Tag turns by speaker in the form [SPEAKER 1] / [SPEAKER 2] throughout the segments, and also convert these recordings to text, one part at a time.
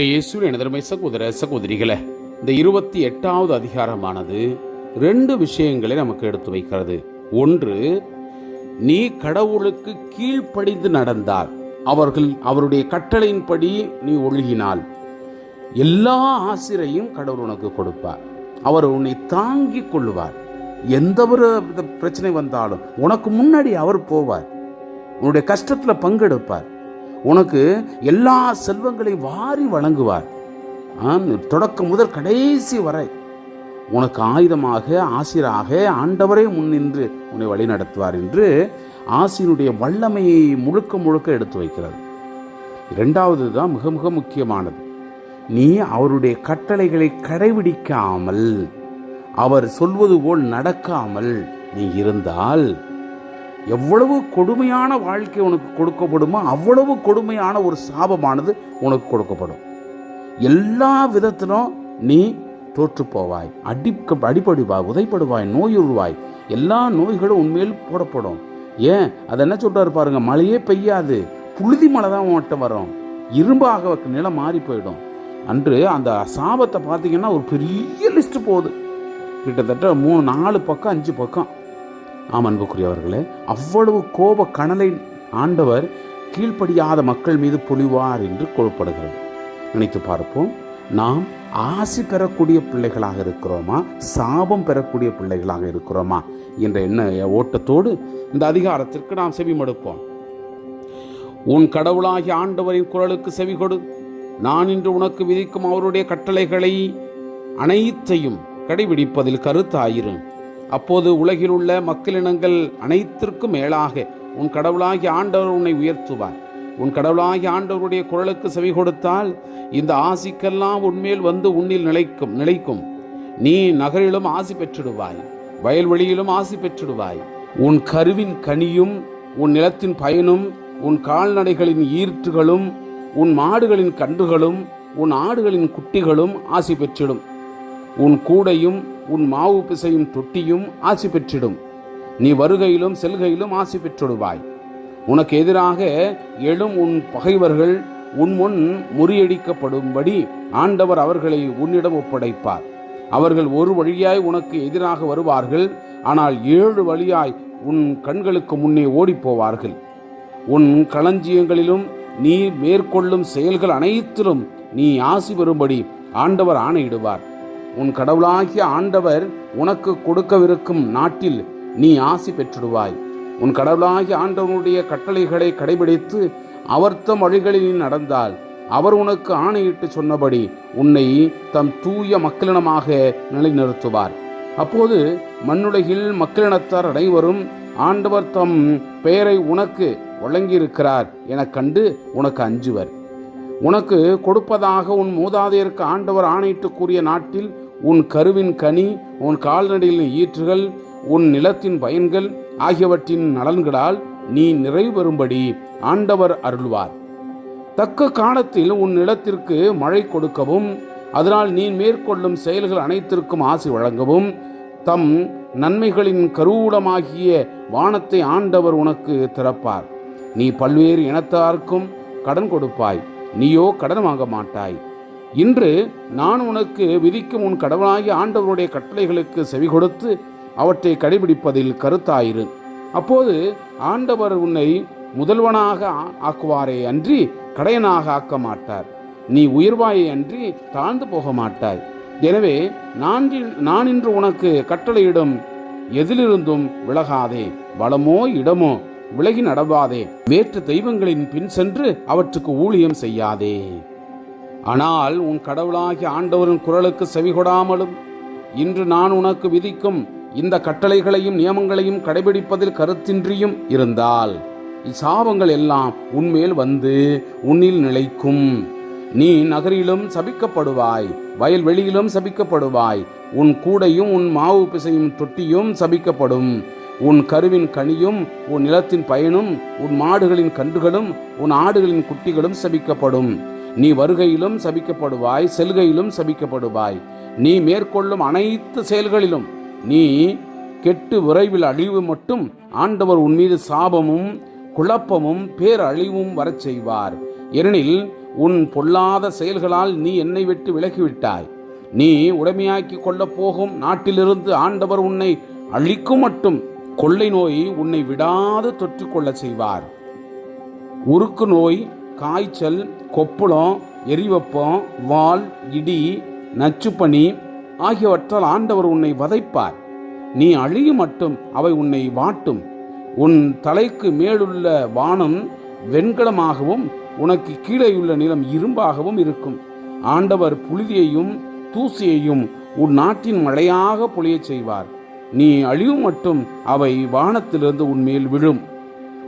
[SPEAKER 1] அன்பே இயேசு எனதருமை சகோதர சகோதரிகளே இந்த இருபத்தி எட்டாவது அதிகாரமானது ரெண்டு விஷயங்களை நமக்கு எடுத்து வைக்கிறது. ஒன்று நீ கடவுளுக்கு கீழ்ப்படிந்து நடந்தால் அவர்கள் அவருடைய கட்டளையின்படி நீ ஒழுகினால் எல்லா ஆசிரையும் கடவுள் உனக்கு கொடுப்பார். அவர் உன்னை தாங்கிக் கொள்ளுவார். எந்த ஒரு பிரச்சனை வந்தாலும் உனக்கு முன்னாடி அவர் போவார். உன்னுடைய கஷ்டத்தில் பங்கெடுப்பார். உனக்கு எல்லா செல்வங்களையும் வாரி வழங்குவார். தொடக்கம் முதல் கடைசி வரை. உனக்கு ஆயுதமாக ஆசிராக ஆண்டவரே முன்னின்று உன்னை வழி நடத்துவார் என்று ஆசினுடைய வல்லமையை முழுக்க முழுக்க எடுத்து வைக்கிறது. இரண்டாவது தான் மிக மிக முக்கியமானது. நீ அவருடைய கட்டளைகளை கடைபிடிக்காமல் அவர் சொல்வது போல் நடக்காமல் நீ இருந்தால் எவ்வளவு கொடுமையான வாழ்க்கை உனக்கு கொடுக்கப்படுமோ அவ்வளவு கொடுமையான ஒரு சாபமானது உனக்கு கொடுக்கப்படும். எல்லா விதத்திலும் நீ தோற்று போவாய் அடி அடிப்படுவாய் உதைப்படுவாய் நோயுறுவாய் எல்லா நோய்களும் உண்மையில் போடப்படும். ஏன்? அதை என்ன சொல்கிறாரு பாருங்க மழையே பெய்யாது புழுதி மழை தான் உன்கிட்ட வரும். இரும்பாக நிலம் மாறி போயிடும். அன்று அந்த சாபத்தை பார்த்தீங்கன்னா ஒரு பெரிய லிஸ்ட்டு போகுது. கிட்டத்தட்ட மூணு நாலு பக்கம் அஞ்சு பக்கம். ஆம் அன்புக்குரியவர்களே அவ்வளவு கோப கனலை ஆண்டவர் கீழ்ப்படியாத மக்கள் மீது பொழிவார் என்று கொள்ளப்படுகிறது நினைத்து பார்ப்போம். நாம் ஆசி பெறக்கூடிய பிள்ளைகளாக இருக்கிறோமா? சாபம் பெறக்கூடிய பிள்ளைகளாக இருக்கிறோமா? என்ற எண்ண ஓட்டத்தோடு இந்த அதிகாரத்திற்கு நாம் செவிமடுப்போம். உன் கடவுளாகிய ஆண்டவரின் குரலுக்கு செவி கொடு நான் இன்று உனக்கு விதிக்கும் அவருடைய கட்டளைகளை அனைத்தையும் கடைபிடிப்பதில் கருத்தாயிரும் அப்போது உலகில் உள்ள மக்களினங்கள் அனைத்திற்கும் மேலாக உன் கடவுளாகிய ஆண்டவர் உன்னை உயர்த்துவார். உன் கடவுளாகிய ஆண்டவருடைய குரலுக்கு செவி கொடுத்தால் இந்த ஆசிக்கெல்லாம் உன்மேல் வந்து உன்னில் நிலைக்கும் நிலைக்கும். நீ நகரிலும் ஆசி பெற்றிடுவாய் வயல்வெளியிலும் ஆசி பெற்றிடுவாய். உன் கருவின் கனியும் உன் நிலத்தின் பயனும் உன் கால்நடைகளின் ஈற்றுகளும் உன் மாடுகளின் கன்றுகளும் உன் ஆடுகளின் குட்டிகளும் ஆசி பெற்றிடும். உன் கூடையும் உன் மாவு பிசையும் தொட்டியும் ஆசி பெற்றிடும். நீ வருகையிலும் செல்கையிலும் ஆசி பெற்றிடுவாய். உனக்கு எதிராக எழும் உன் பகைவர்கள் உன் முன் முறியடிக்கப்படும்படி ஆண்டவர் அவர்களை உன்னிடம் ஒப்படைப்பார். அவர்கள் ஒரு வழியாய் உனக்கு எதிராக வருவார்கள் ஆனால் ஏழு வழியாய் உன் கண்களுக்கு முன்னே ஓடிப்போவார்கள். உன் களஞ்சியங்களிலும் நீ மேற்கொள்ளும் செயல்கள் அனைத்திலும் நீ ஆசி பெறும்படி ஆண்டவர் ஆணையிடுவார். உன் கடவுளாகிய ஆண்டவர் உனக்கு கொடுக்கவிருக்கும் நாட்டில் நீ ஆசி பெற்றிடுவாய். உன் கடவுளாகிய ஆண்டவனுடைய கட்டளைகளை கடைபிடித்து அவர்த்தம் வழிகளில் நீ நடந்தால் அவர் உனக்கு ஆணையிட்டு சொன்னபடி உன்னை தம் தூய மக்களினமாக நிலைநிறுத்துவார். அப்போது மண்ணுலகில் மக்களினத்தார் அனைவரும் ஆண்டவர் தம் பெயரை உனக்கு வழங்கியிருக்கிறார் எனக் கண்டு உனக்கு அஞ்சுவர். உனக்கு கொடுப்பதாக உன் மூதாதையருக்கு ஆண்டவர் ஆணையிட்டு கூறிய நாட்டில் உன் கருவின் கனி உன் கால்நடைகளின் ஈற்றுகள் உன் நிலத்தின் பயன்கள் ஆகியவற்றின் நலன்களால் நீ நிறைவு பெறும்படி ஆண்டவர் அருள்வார். தக்க காலத்தில் உன் நிலத்திற்கு மழை கொடுக்கவும் அதனால் நீ மேற்கொள்ளும் செயல்கள் அனைத்திற்கும் ஆசி வழங்கவும் தம் நன்மைகளின் கருவூலமாகிய வானத்தை ஆண்டவர் உனக்கு திறப்பார். நீ பல்வேறு இனத்தாருக்கும் கடன் கொடுப்பாய். நீயோ கடன் வாங்க மாட்டாய் இன்று நான் உனக்கு விதிக்கும் உன் கடவுளாகிய ஆண்டவருடைய கட்டளைகளுக்கு செவி கொடுத்து அவற்றை கடைபிடிப்பதில் கருத்தாயிரு. அப்போது ஆண்டவர் உன்னை முதல்வனாக ஆக்குவாரே அன்றி கடையனாக ஆக்க மாட்டார். நீ உயிர்வாயை அன்றி தாழ்ந்து போக மாட்டாய். எனவே நான் நான் இன்று உனக்கு கட்டளையிடும் எதிலிருந்தும் விலகாதே வளமோ இடமோ விலகி நடவாதே வேற்று தெய்வங்களின் பின் சென்று அவற்றுக்கு ஊழியம் செய்யாதே. ஆனால் உன் கடவுளாகிய ஆண்டவரின் குரலுக்கு செவிகொடாமலும் இன்று நான் உனக்கு விதிக்கும் இந்த கட்டளைகளையும் நியமங்களையும் கடைபிடிப்பதில் கருத்தின்றியும் இருந்தால் இச்சாபங்கள் எல்லாம் உன்மேல் வந்து உன்னில் நிலைக்கும். நீ நகரிலும் சபிக்கப்படுவாய் வயல்வெளியிலும் சபிக்கப்படுவாய் உன் கூடையும் உன் மாவு பிசையும் தொட்டியும் சபிக்கப்படும். உன் கருவின் கனியும் உன் நிலத்தின் பயனும் உன் மாடுகளின் கன்றுகளும் உன் ஆடுகளின் குட்டிகளும் சபிக்கப்படும். நீ வருகையிலும் சபிக்கப்படுவாய் செல்கையிலும் சபிக்கப்படுவாய். நீ மேற்கொள்ளும் அனைத்து செயல்களிலும் நீ கெட்டு விரைவில் அழிவு மட்டும் ஆண்டவர் உன் மீது சாபமும் குழப்பமும் பேரழிவும் வரச் செய்வார். ஏனெனில் உன் பொல்லாத செயல்களால் நீ என்னை விட்டு விலகிவிட்டாய். நீ உடைமையாக்கி கொள்ளப் போகும் நாட்டிலிருந்து ஆண்டவர் உன்னை அழிக்கும் மட்டும் கொள்ளை நோய் உன்னை விடாது தொற்றிக்கொள்ளச் செய்வார். உருக்கு நோய் காய்ச்சல் கொப்புளம் எரிவப்பம் வால் இடி நச்சுப்பனி ஆகியவற்றால் ஆண்டவர் உன்னை வதைப்பார். நீ அழியும் மட்டும் அவை உன்னை வாட்டும். உன் தலைக்கு மேலுள்ள வானம் வெண்கலமாகவும் உனக்கு கீழேயுள்ள நிலம் இரும்பாகவும் இருக்கும். ஆண்டவர் புழுதியையும் தூசியையும் உன் நாட்டின் மழையாக பொழியச் செய்வார். நீ அழியும் மட்டும் அவை வானத்திலிருந்து உன் மேல் விழும்.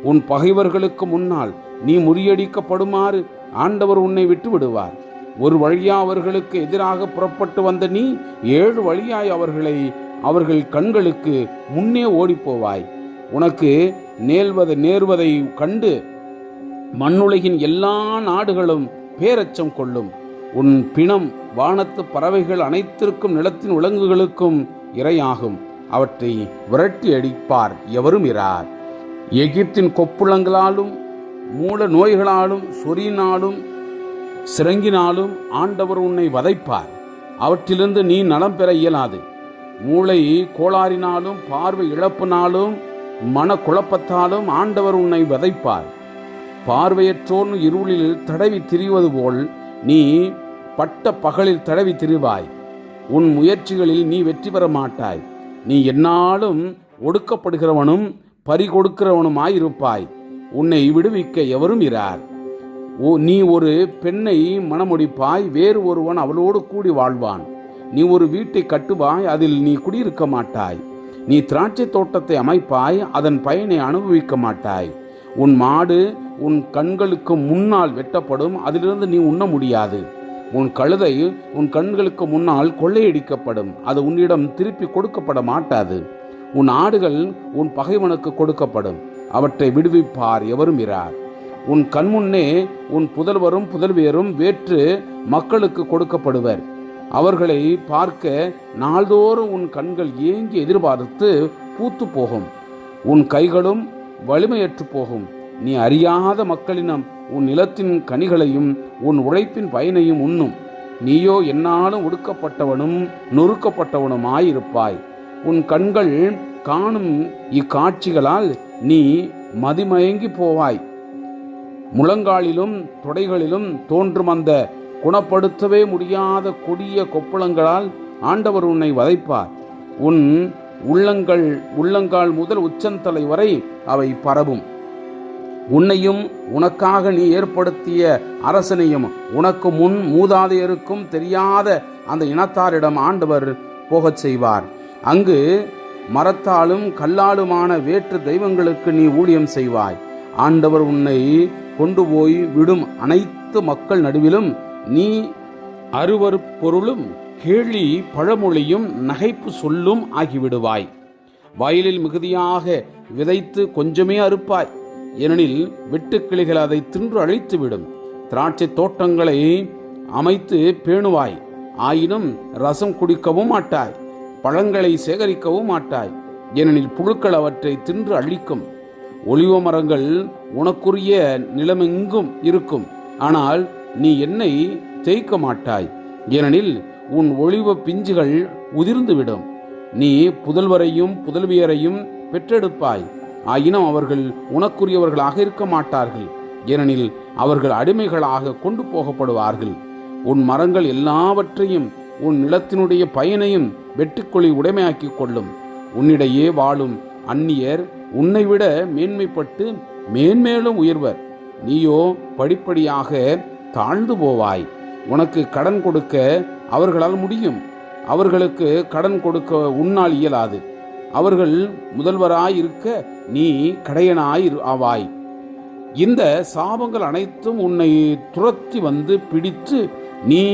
[SPEAKER 1] உன் பகைவர்களுக்கு முன்னால் நீ முறியடிக்கப்படுமாறு ஆண்டவர் உன்னை விட்டு விடுவார் ஒரு வழியா அவர்களுக்கு எதிராக புறப்பட்டு வந்த நீ ஏழு வழியாய் அவர்களை அவர்கள் கண்களுக்கு முன்னே ஓடிப்போவாய். உனக்கு நேர்வதை நேர்வதை கண்டு மண்ணுலகின் எல்லா நாடுகளும் பேரச்சம் கொள்ளும். உன் பிணம் வானத்து பறவைகள் அனைத்திற்கும் நிலத்தின் விலங்குகளுக்கும் இரையாகும். அவற்றை விரட்டி அடிப்பார் எவரும் இரார். எகிப்தின் கொப்புளங்களாலும் மூல நோய்களாலும் சொறியினாலும் சிறங்கினாலும் ஆண்டவர் உன்னை வதைப்பார். அவற்றிலிருந்து நீ நலம் பெற இயலாது. மூளை கோளாறினாலும் பார்வை இழப்பினாலும் மனக்குழப்பத்தாலும் ஆண்டவர் உன்னை வதைப்பார். பார்வையற்றோன் இருளில் தடவி திரிவது போல் நீ பட்ட பகலில் தடவி திரிவாய். உன் முயற்சிகளில் நீ வெற்றி பெற மாட்டாய். நீ என்னாலும் ஒடுக்கப்படுகிறவனும் பறி கொடுக்கிறவனுமாயிருப்பாய் உன்னை விடுவிக்க எவரும் இரார். ஓ நீ ஒரு பெண்ணை மணமுடிப்பாய் வேறு ஒருவன் அவளோடு கூடி வாழ்வான். நீ ஒரு வீட்டை கட்டுவாய் அதில் நீ குடியிருக்க மாட்டாய். நீ திராட்சை தோட்டத்தை அமைப்பாய் அதன் பயனை அனுபவிக்க மாட்டாய். உன் மாடு உன் கண்களுக்கு முன்னால் வெட்டப்படும் அதிலிருந்து நீ உண்ண முடியாது. உன் கழுதை உன் கண்களுக்கு முன்னால் கொள்ளையடிக்கப்படும் அது உன்னிடம் திருப்பி கொடுக்கப்பட மாட்டாது. உன் ஆடுகள் உன் பகைவனுக்கு கொடுக்கப்படும். அவற்றை விடுவிப்பார் எவரும் இரார். உன் கண்முன்னே உன் புதல்வரும் புதல்வியரும் வேற்று மக்களுக்கு கொடுக்கப்படுவர். அவர்களை பார்க்க நாள்தோறும் உன் கண்கள் ஏங்கி எதிர்பார்த்து பூத்து போகும். உன் கைகளும் வலிமையற்று போகும். நீ அறியாத மக்களினம் உன் நிலத்தின் கனிகளையும் உன் உழைப்பின் பயனையும் உண்ணும். நீயோ என்னாலும் ஒடுக்கப்பட்டவனும் நொறுக்கப்பட்டவனுமாயிருப்பாய். உன் கண்கள் காணும் இக்காட்சிகளால் நீ மதிமயங்கி போவாய். முழங்காலிலும் தொடைகளிலும் தோன்றும் அந்த குணப்படுத்தவே முடியாத கொடிய கொப்பளங்களால் ஆண்டவர் உன்னை வதைப்பார். உன் உள்ளங்கள் உள்ளங்கால் முதல் உச்சந்தலை வரை அவை பரவும். உன்னையும் உனக்காக நீ ஏற்படுத்திய அரசனையும் உனக்கு முன் மூதாதையருக்கும் தெரியாத அந்த இனத்தாரிடம் ஆண்டவர் போகச் செய்வார். அங்கு மரத்தாலும் கல்லாலுமான வேற்று தெய்வங்களுக்கு நீ ஊழியம் செய்வாய். ஆண்டவர் உன்னை கொண்டு போய் விடும் அனைத்து மக்கள் நடுவிலும் நீ அருவருப்பொருளும் கேலி பழமொழியும் நகைப்பு சொல்லும் ஆகிவிடுவாய். வயலில் மிகுதியாக விதைத்து கொஞ்சமே அறுப்பாய். ஏனெனில் வெட்டுக்கிளிகள் அதை தின்று அழித்துவிடும். திராட்சை தோட்டங்களை அமைத்து பேணுவாய். ஆயினும் ரசம் குடிக்கவும் மாட்டாய். பழங்களை சேகரிக்கவும் மாட்டாய். ஏனெனில் புழுக்கள் அவற்றை தின்று அழிக்கும். ஒளிவ மரங்கள் உனக்குரிய நிலமெங்கும் இருக்கும். ஆனால் நீ என்னை தேய்க்க மாட்டாய். ஏனெனில் உன் ஒளிவ பிஞ்சுகள் உதிர்ந்துவிடும். நீ புதல்வரையும் புதல்வியரையும் பெற்றெடுப்பாய். ஆயினும் அவர்கள் உனக்குரியவர்களாக இருக்க மாட்டார்கள். ஏனெனில் அவர்கள் அடிமைகளாக கொண்டு போகப்படுவார்கள். உன் மரங்கள் எல்லாவற்றையும் உன் நிலத்தினுடைய பயனையும் வெட்டுக்கொழி உடைமையாக்கிக் கொள்ளும். உன்னிடையே வாழும் அந்நியர் உன்னை விட மேன்மைப்பட்டு மேன்மேலும் உயர்வர். நீயோ படிப்படியாக தாழ்ந்து போவாய். உனக்கு கடன் கொடுக்க அவர்களால் முடியும். அவர்களுக்கு கடன் கொடுக்க உன்னால் இயலாது. அவர்கள் முதல்வராய் இருக்க நீ கடையனாய் ஆவாய். இந்த சாபங்கள் அனைத்தும் உன்னை துரத்தி வந்து பிடித்து நீ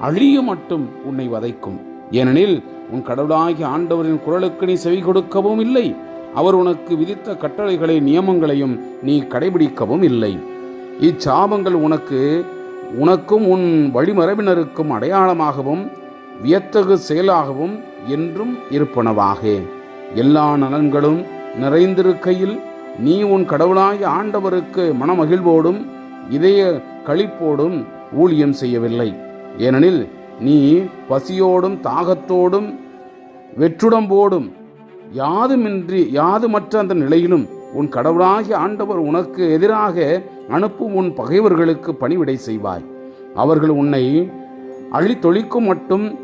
[SPEAKER 1] அழிய மட்டும் உன்னை வதைக்கும். ஏனெனில் உன் கடவுளாகிய ஆண்டவரின் குரலுக்கு நீ செவி கொடுக்கவும் இல்லை. அவர் உனக்கு விதித்த கட்டளைகளை நியமங்களையும் நீ கடைபிடிக்கவும் இல்லை. இச்சாபங்கள் உனக்கு உனக்கும் உன் வழிமரபினருக்கும் அடையாளமாகவும் வியத்தகு செயலாகவும் என்றும் இருப்பனவாக. எல்லா நலன்களும் நிறைந்திருக்கையில் நீ உன் கடவுளாய ஆண்டவருக்கு மனமகிழ்வோடும் இதய களிப்போடும் ஊழியம் செய்யவில்லை. ஏனெனில் நீ பசியோடும் தாகத்தோடும் வெற்றுடம்போடும் யாதுமின்றி யாதுமற்ற அந்த நிலையிலும் உன் கடவுளாகிய ஆண்டவர் உனக்கு எதிராக அனுப்பும் உன் பகைவர்களுக்கு பணிவிடை செய்வாய். அவர்கள் உன்னை அழித்தொழிக்கும் மட்டும்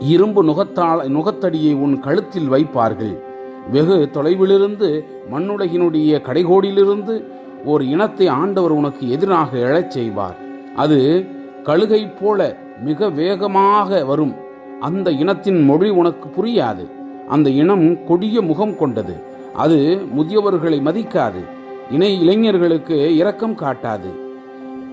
[SPEAKER 1] இரும்பு நுகத்தால் நுகத்தடியை உன் கழுத்தில் வைப்பார்கள். வெகு தொலைவிலிருந்து மண்ணுலகினுடைய கடைகோடியிலிருந்து ஒரு இனத்தை ஆண்டவர் உனக்கு எதிராக எழச் செய்வார். அது கழுகை போல மிக வேகமாக வரும். அந்த இனத்தின் மொழி உனக்கு புரியாது. அந்த இனம் கொடிய முகம் கொண்டது. அது முதியவர்களை மதிக்காது. இணை இளைஞர்களுக்கு இரக்கம் காட்டாது.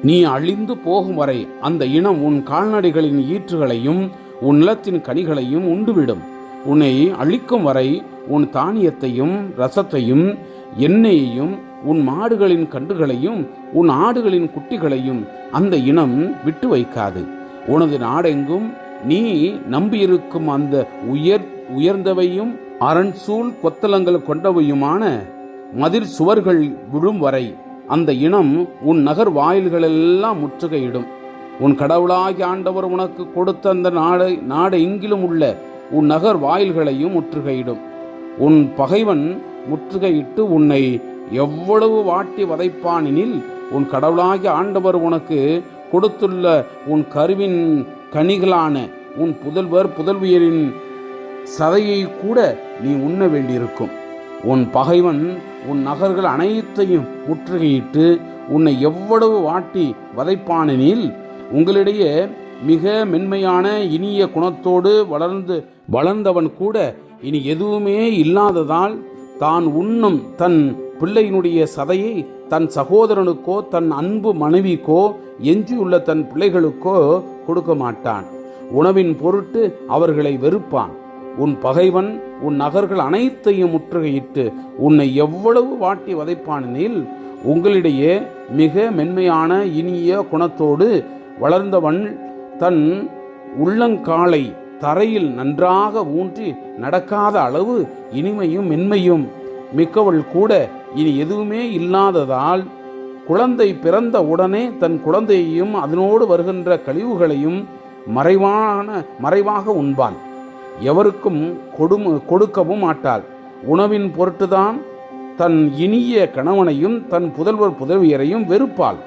[SPEAKER 1] நீ அழிந்து போகும் வரை அந்த இனம் உன் கால்நடைகளின் ஈற்றுகளையும் உன் நிலத்தின் கனிகளையும் உண்டுவிடும். உன்னை அழிக்கும் வரை உன் தானியத்தையும் ரசத்தையும் எண்ணெயையும் உன் மாடுகளின் கன்றுகளையும் உன் ஆடுகளின் குட்டிகளையும் அந்த இனம் விட்டு வைக்காது. உனது நாடெங்கும் நீ நம்பியிருக்கும் அந்த உயர் உயர்ந்தவையும் அரண்சூழ் கொத்தலங்கள் கொண்டவையுமான மதிர் சுவர்கள் விழும் வரை அந்த இனம் உன் நகர் வாயில்களெல்லாம் முற்றுகையிடும். உன் கடவுளாகி ஆண்டவர் உனக்கு கொடுத்த அந்த நாடு நாடு எங்கிலும் உள்ள உன் நகர் வாயில்களையும் முற்றுகையிடும். உன் பகைவன் முற்றுகையிட்டு உன்னை எவ்வளவு வாட்டி வதைப்பானெனில் உன் கடவுளாகி ஆண்டவர் உனக்கு கொடுத்துள்ள உன் கருவின் கனிகளான உன் புதல்வர் புதல்வியரின் சதையை கூட நீ உண்ண வேண்டியிருக்கும். உன் பகைவன் உன் நகர்கள் அனைத்தையும் முற்றுகையிட்டு உன்னை எவ்வளவு வாட்டி வதைப்பானெனில் உங்களிடையே மிக மென்மையான இனிய குணத்தோடு வளர்ந்து வளர்ந்தவன் கூட இனி எதுவுமே இல்லாததால் தான் உண்ணும் தன் பிள்ளையினுடைய சதையை தன் சகோதரனுக்கோ தன் அன்பு மனைவிக்கோ எஞ்சியுள்ள தன் பிள்ளைகளுக்கோ கொடுக்க மாட்டான். உணவின் பொருட்டு அவர்களை வெறுப்பான். உன் பகைவன் உன் நகர்கள் அனைத்தையும் முற்றுகையிட்டு உன்னை எவ்வளவு வாட்டி வதைப்பானெனில் உங்களிடையே மிக மென்மையான இனிய குணத்தோடு வளர்ந்தவன் தன் உள்ளங்காலை தரையில் நன்றாக ஊன்றி நடக்காத அளவு இனிமையும் மென்மையும் மிக்கவள் கூட இனி எதுவுமே இல்லாததால் குழந்தை பிறந்த உடனே தன் குழந்தையையும் அதனோடு வருகின்ற கழிவுகளையும் மறைவான மறைவாக உண்பாள். எவருக்கும் கொடும கொடுக்கவும் மாட்டாள். உணவின் பொருட்டுதான் தன் இனிய கணவனையும் தன் புதல்வர் புதவியரையும் வெறுப்பாள்.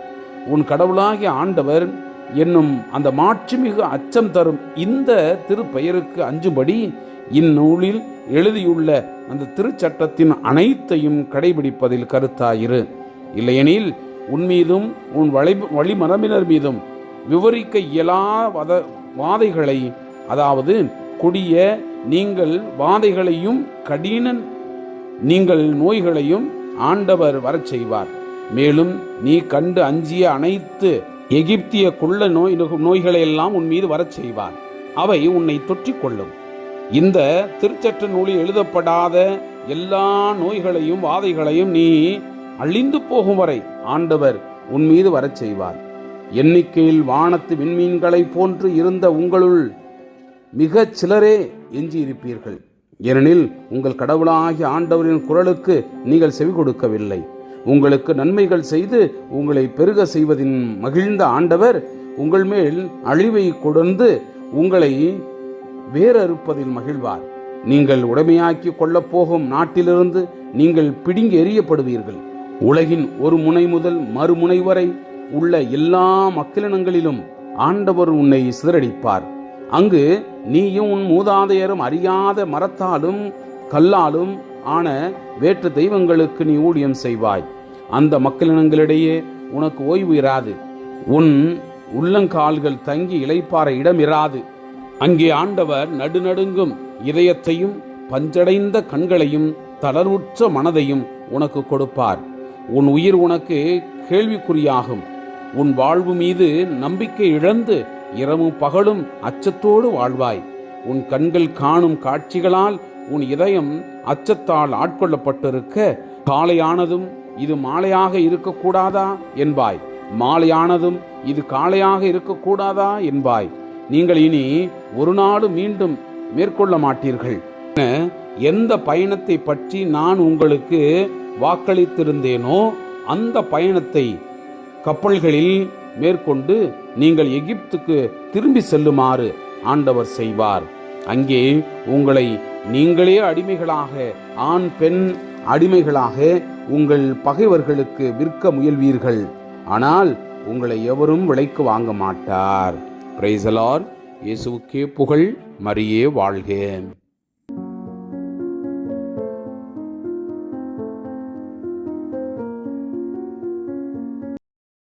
[SPEAKER 1] உன் கடவுளாகிய ஆண்டவர் என்னும் அந்த மாட்சிமிகு அச்சம் தரும் இந்த திருப்பெயருக்கு அஞ்சும்படி இந்நூலில் எழுதியுள்ள அந்த திருச்சட்டத்தின் அனைத்தையும் கடைபிடிப்பதில் கருத்தாயிரு. இல்லையெனில் உன் மீதும் உன் வழி வழிமரபினர் மீதும் விவரிக்க இயலா வத வாதைகளை அதாவது கொடிய நீங்கள் வாதைகளையும் கடின நீங்கள் நோய்களையும் ஆண்டவர் வரச் செய்வார். மேலும் நீ கண்டு அஞ்சிய அனைத்து எகிப்திய குள்ள நோய் நோய்களை எல்லாம் உன் மீது வரச் செய்வார். அவை உன்னை தொற்றிக் கொள்ளும் இந்த திருச்சற்று நூலில் எழுதப்படாத எல்லா நோய்களையும் வாதைகளையும் நீ அழிந்து போகும் வரை ஆண்டவர் உன் மீது வரச் செய்வார். எண்ணிக்கையில் வானத்து விண்மீன்களைப் போன்று இருந்த உங்களுள் மிகச் சிலரே எஞ்சியிருப்பீர்கள். ஏனெனில் உங்கள் கடவுளாகிய ஆண்டவரின் குரலுக்கு நீங்கள் செவி கொடுக்கவில்லை. உங்களுக்கு நன்மைகள் செய்து உங்களை பெருக செய்வதின் மகிழ்ந்த ஆண்டவர் உங்கள் மேல் அழிவை கொடுந்து உங்களை வேறறுப்பதில் மகிழ்வார். நீங்கள் உடைமையாக்கி கொள்ளப் போகும் நாட்டிலிருந்து நீங்கள் பிடுங்கி எறியப்படுவீர்கள். உலகின் ஒரு முனை முதல் மறுமுனை வரை உள்ள எல்லா மக்களினங்களிலும் ஆண்டவர் உன்னை சிதறடிப்பார். அங்கு நீயும் உன் மூதாதையரும் அறியாத மரத்தாலும் கல்லாலும் ஆன வேற்று தெய்வங்களுக்கு நீ ஊழியம் செய்வாய். அந்த மக்களினங்களிடையே உனக்கு ஓய்வு இராது. உன் உள்ளங்கால்கள் தங்கி இளைப்பாற இடம் இராது அங்கே ஆண்டவர் நடுநடுங்கும் இதயத்தையும் பஞ்சடைந்த கண்களையும் தளர்வுற்ற மனதையும் உனக்கு கொடுப்பார். உன் உயிர் உனக்கு கேள்விக்குறியாகும். உன் வாழ்வு மீது நம்பிக்கை இழந்து இரவும் பகலும் அச்சத்தோடு வாழ்வாய். உன் கண்கள் காணும் காட்சிகளால் உன் இதயம் அச்சத்தால் ஆட்கொள்ளப்பட்டிருக்க காலையானதும் இது மாலையாக இருக்கக்கூடாதா என்பாய். மாலையானதும் இது காலையாக இருக்கக்கூடாதா என்பாய். நீங்கள் இனி ஒரு நாடு மீண்டும் மேற்கொள்ள மாட்டீர்கள். எந்த பயணத்தை பற்றி நான் உங்களுக்கு வாக்களித்திருந்தேனோ அந்த பயணத்தை கப்பல்களில் மேற்கொண்டு நீங்கள் எகிப்துக்கு திரும்பி செல்லுமாறு ஆண்டவர் செய்வார். அங்கே உங்களை நீங்களே அடிமைகளாக ஆண் பெண் அடிமைகளாக உங்கள் பகைவர்களுக்கு விற்க முயல்வீர்கள். ஆனால் உங்களை எவரும் விலைக்கு வாங்க மாட்டார். பிரைசலார் இயேசுக்கே புகழ் மரியே வாழ்க.